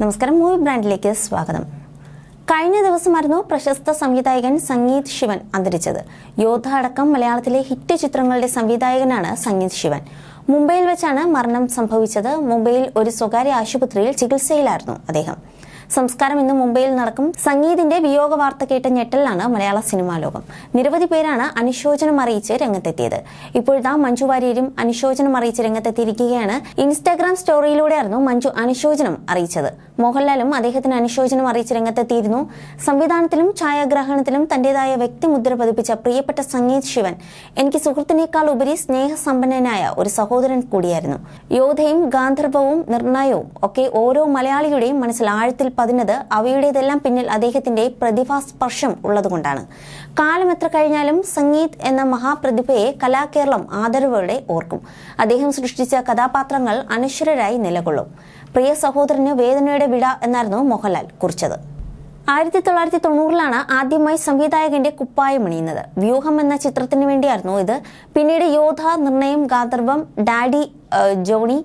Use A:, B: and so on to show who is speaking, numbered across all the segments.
A: നമസ്കാരം മൂവി ബ്രാൻഡിലേക്ക് സ്വാഗതം. കഴിഞ്ഞ ദിവസമായിരുന്നു പ്രശസ്ത സംവിധായകൻ സംഗീത് ശിവൻ അന്തരിച്ചത്. യോദ്ധ അടക്കം മലയാളത്തിലെ ഹിറ്റ് ചിത്രങ്ങളുടെ സംവിധായകനാണ് സംഗീത് ശിവൻ. മുംബൈയിൽ വെച്ചാണ് മരണം സംഭവിച്ചത്. മുംബൈയിൽ ഒരു സ്വകാര്യ ആശുപത്രിയിൽ ചികിത്സയിലായിരുന്നു അദ്ദേഹം. സംസ്കാരം ഇന്ന് മുംബൈയിൽ നടക്കും. സംഗീതിന്റെ വിയോഗ വാർത്ത കേട്ട ഞെട്ടലിലാണ് മലയാള സിനിമാ ലോകം. നിരവധി പേരാണ് അനുശോചനം അറിയിച്ച് രംഗത്തെത്തിയത്. ഇപ്പോഴത്തെ മഞ്ജു വാര്യരും അനുശോചനം അറിയിച്ച് രംഗത്തെത്തിയിരിക്കുകയാണ്. ഇൻസ്റ്റാഗ്രാം സ്റ്റോറിയിലൂടെയായിരുന്നു മഞ്ജു അനുശോചനം അറിയിച്ചത്. മോഹൻലാലും അദ്ദേഹത്തിന് അനുശോചനം അറിയിച്ച് രംഗത്തെത്തിയിരുന്നു. സംവിധാനത്തിലും ഛായാഗ്രഹണത്തിലും തന്റേതായ വ്യക്തിമുദ്ര പതിപ്പിച്ച പ്രിയപ്പെട്ട സംഗീത് ശിവൻ എനിക്ക് സുഹൃത്തിനേക്കാൾ ഉപരി സ്നേഹസമ്പന്നനായ ഒരു സഹോദരൻ കൂടിയായിരുന്നു. യോധയും ഗാന്ധർവവും നിർണയവും ഒക്കെ ഓരോ മലയാളിയുടെയും മനസ്സിൽ ആഴത്തിൽ പതിഞ്ഞത് അവയുടേതെല്ലാം പിന്നിൽ അദ്ദേഹത്തിന്റെ പ്രതിഭാസ്പർശം ഉള്ളതുകൊണ്ടാണ്. കാലം എത്ര കഴിഞ്ഞാലും സംഗീത് എന്ന മഹാപ്രതിഭയെ കലാകേരളം ആദരവോടെ ഓർക്കും. അദ്ദേഹം സൃഷ്ടിച്ച കഥാപാത്രങ്ങൾ അനശ്വരരായി നിലകൊള്ളും. പ്രിയ സഹോദരന് വേദനയുടെ വിട എന്നായിരുന്നു മോഹൻലാൽ കുറിച്ചത്. ആയിരത്തി തൊള്ളായിരത്തി തൊണ്ണൂറിലാണ് ആദ്യമായി സംവിധായകന്റെ കുപ്പായം അണിയുന്നത്. വ്യൂഹം എന്ന ചിത്രത്തിന് വേണ്ടിയായിരുന്നു ഇത്. പിന്നീട് യോധ നിർണയം ഗാന്ധർവം ഡാഡി ജോണി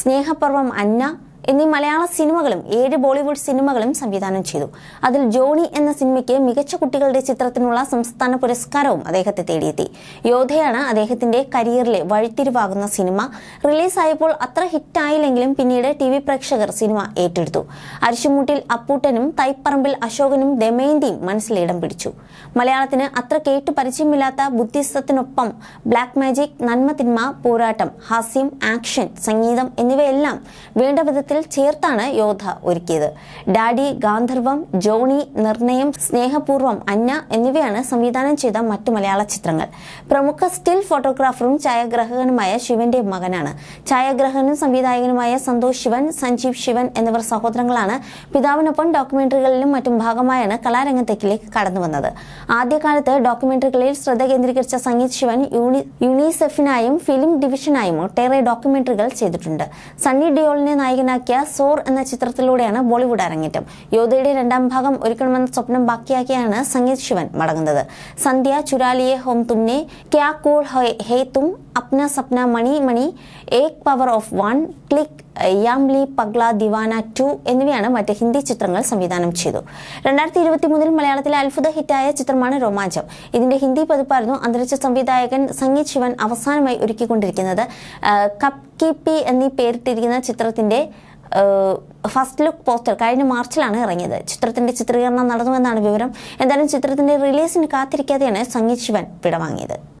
A: സ്നേഹപർവം അന്ന എന്നീ മലയാള സിനിമകളും ഏഴ് ബോളിവുഡ് സിനിമകളും സംവിധാനം ചെയ്തു. അതിൽ ജോണി എന്ന സിനിമയ്ക്ക് മികച്ച കുട്ടികളുടെ ചിത്രത്തിനുള്ള സംസ്ഥാന പുരസ്കാരവും അദ്ദേഹത്തെ തേടിയെത്തി. യോധയാണ് അദ്ദേഹത്തിന്റെ കരിയറിലെ വഴിത്തിരിവാകുന്ന സിനിമ. റിലീസായപ്പോൾ അത്ര ഹിറ്റായില്ലെങ്കിലും പിന്നീട് ടി വി പ്രേക്ഷകർ സിനിമ ഏറ്റെടുത്തു. അരിശുമൂട്ടിൽ അപ്പൂട്ടനും തൈപ്പറമ്പിൽ അശോകനും ദമയന്തിയും മനസ്സിലിടം പിടിച്ചു. മലയാളത്തിന് അത്ര കേട്ടു പരിചയമില്ലാത്ത ബുദ്ധിസത്തിനൊപ്പം ബ്ലാക്ക് മാജിക് നന്മതിന്മ പോരാട്ടം ഹാസ്യം ആക്ഷൻ സംഗീതം എന്നിവയെല്ലാം വേണ്ട വിധത്തിൽ ചേർത്താണ് യോദ്ധ ഒരുക്കിയത്. ഡാഡി ഗാന്ധർവം ജോണി നിർണയം സ്നേഹപൂർവം അന്ന എന്നിവയാണ് സംവിധാനം ചെയ്ത മറ്റു മലയാള ചിത്രങ്ങൾ. പ്രമുഖ സ്റ്റിൽ ഫോട്ടോഗ്രാഫറും ഛായാഗ്രാഹകനുമായ ശിവന്റെ മകനാണ്. ഛായാഗ്രാഹകനും സംവിധായകനുമായ സന്തോഷ് ശിവൻ സഞ്ജീവ് ശിവൻ എന്നിവർ സഹോദരങ്ങളാണ് പിതാവിനൊപ്പം ഡോക്യുമെന്ററികളിലും മറ്റും ഭാഗമായാണ് കലാരംഗത്തേക്കിലേക്ക് കടന്നു വന്നത്. ആദ്യകാലത്ത് ഡോക്യുമെന്ററികളിൽ ശ്രദ്ധ കേന്ദ്രീകരിച്ച സംഗീത് ശിവൻ യുണിസെഫിനായും ഫിലിം ഡിവിഷനായും ഒട്ടേറെ ഡോക്യുമെന്ററികൾ ചെയ്തിട്ടുണ്ട്. സണ്ണി ഡിയോളിനെ നായകനാക്കിയ സോർ എന്ന ചിത്രത്തിലൂടെയാണ് ബോളിവുഡ് അരങ്ങേറ്റം. യോധയുടെ രണ്ടാം ഭാഗം ഒരുക്കണമെന്ന സ്വപ്നം ബാക്കിയാക്കിയാണ് സംഗീത് ശിവൻ മടങ്ങുന്നത്. സന്ധ്യ ചുരാലിയെ home തുമ്നെ Kya Kool Hai- Tum Apna Sapna Mani Mani Ek power of one click Yamla Pagla Deewana two എന്നിവയാണ് മറ്റ് ഹിന്ദി ചിത്രങ്ങൾ സംവിധാനം ചെയ്തു. രണ്ടായിരത്തി ഇരുപത്തി മൂന്നിൽ മലയാളത്തിലെ അത്ഭുത ഹിറ്റായ ചിത്രമാണ് രോമാഞ്ചം. ഇതിന്റെ ഹിന്ദി പതിപ്പായിരുന്നു അന്തരിച്ച സംവിധായകൻ സംഗീത് ശിവൻ അവസാനമായി ഒരുക്കിക്കൊണ്ടിരിക്കുന്നത്. കപ് കി പി എന്നീ പേരിട്ടിരിക്കുന്ന ചിത്രത്തിന്റെ ഫസ്റ്റ് ലുക്ക് പോസ്റ്റർ കഴിഞ്ഞ മാർച്ചിലാണ് ഇറങ്ങിയത്. ചിത്രത്തിന്റെ ചിത്രീകരണം നടന്നുവെന്നാണ് വിവരം. എന്തായാലും ചിത്രത്തിന്റെ റിലീസിന് കാത്തിരിക്കാതെയാണ് സംഗീത് ശിവൻ വിടവാങ്ങിയത്.